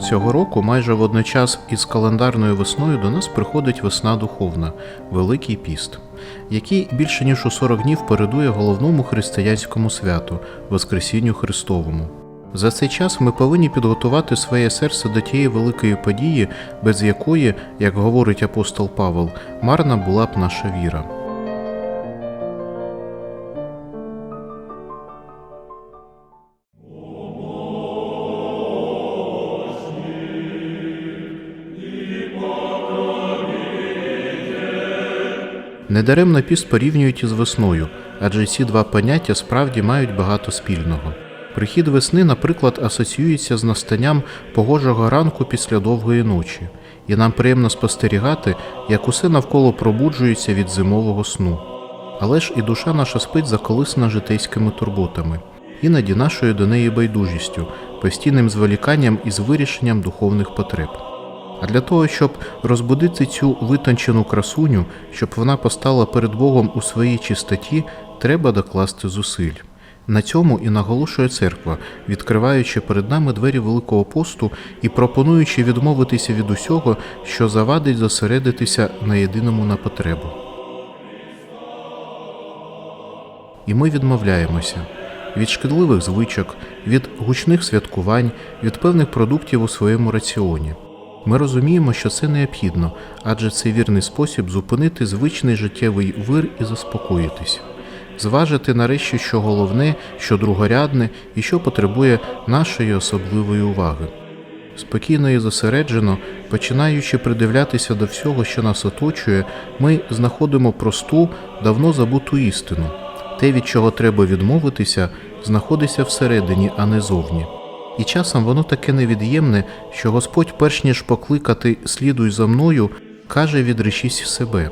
Цього року майже водночас із календарною весною до нас приходить весна духовна, Великий піст, який більше ніж у 40 днів передує головному християнському святу Воскресінню Христовому. За цей час ми повинні підготувати своє серце до тієї великої події, без якої, як говорить апостол Павел, марна була б наша віра. Недаремно піст порівнюють із весною, адже ці два поняття справді мають багато спільного. Прихід весни, наприклад, асоціюється з настанням погожого ранку після довгої ночі, і нам приємно спостерігати, як усе навколо пробуджується від зимового сну. Але ж і душа наша спить заколисна житейськими турботами, іноді нашою до неї байдужістю, постійним зволіканням із вирішенням духовних потреб. А для того, щоб розбудити цю витончену красуню, щоб вона постала перед Богом у своїй чистоті, треба докласти зусиль. На цьому і наголошує церква, відкриваючи перед нами двері Великого посту і пропонуючи відмовитися від усього, що завадить зосередитися на єдиному на потребу. І ми відмовляємося від шкідливих звичок, від гучних святкувань, від певних продуктів у своєму раціоні. Ми розуміємо, що це необхідно, адже це вірний спосіб зупинити звичний життєвий вир і заспокоїтись, зважити нарешті, що головне, що другорядне і що потребує нашої особливої уваги. Спокійно і зосереджено, починаючи придивлятися до всього, що нас оточує, ми знаходимо просту, давно забуту істину. Те, від чого треба відмовитися, знаходиться всередині, а не зовні. І часом воно таке невід'ємне, що Господь, перш ніж покликати слідуй за мною, каже відречись себе.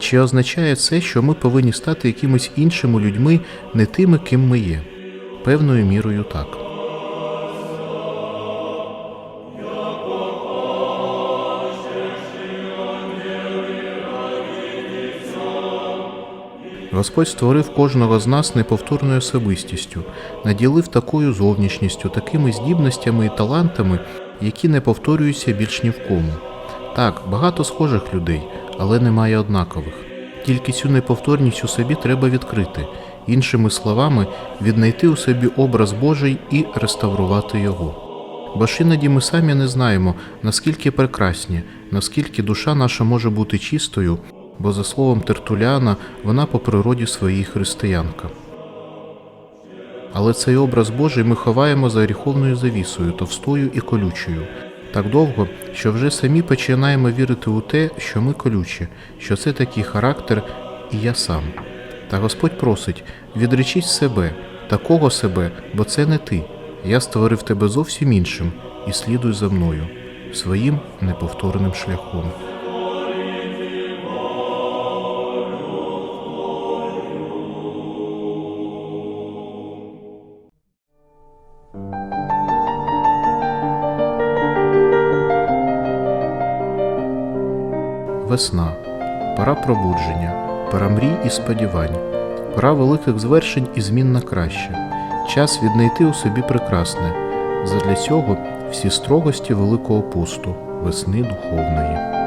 Чи означає це, що ми повинні стати якимись іншими людьми, не тими, ким ми є? Певною мірою так. Господь створив кожного з нас неповторною особистістю, наділив такою зовнішністю, такими здібностями і талантами, які не повторюються більш ні в кому. Так, багато схожих людей, але немає однакових. Тільки цю неповторність у собі треба відкрити, іншими словами, віднайти у собі образ Божий і реставрувати його. Бо ж іноді ми самі не знаємо, наскільки прекрасні, наскільки душа наша може бути чистою, бо, за словом Тертуляна, вона по природі своїй християнка. Але цей образ Божий ми ховаємо за гріховною завісою, товстою і колючою, так довго, що вже самі починаємо вірити у те, що ми колючі, що це такий характер, і я сам. Та Господь просить відречись себе, такого себе, бо це не ти. Я створив тебе зовсім іншим і слідуй за мною, своїм неповторним шляхом. Весна, пора пробудження, пора мрій і сподівань, пора великих звершень і змін на краще, час віднайти у собі прекрасне. Задля цього всі строгості Великого пусту, весни духовної.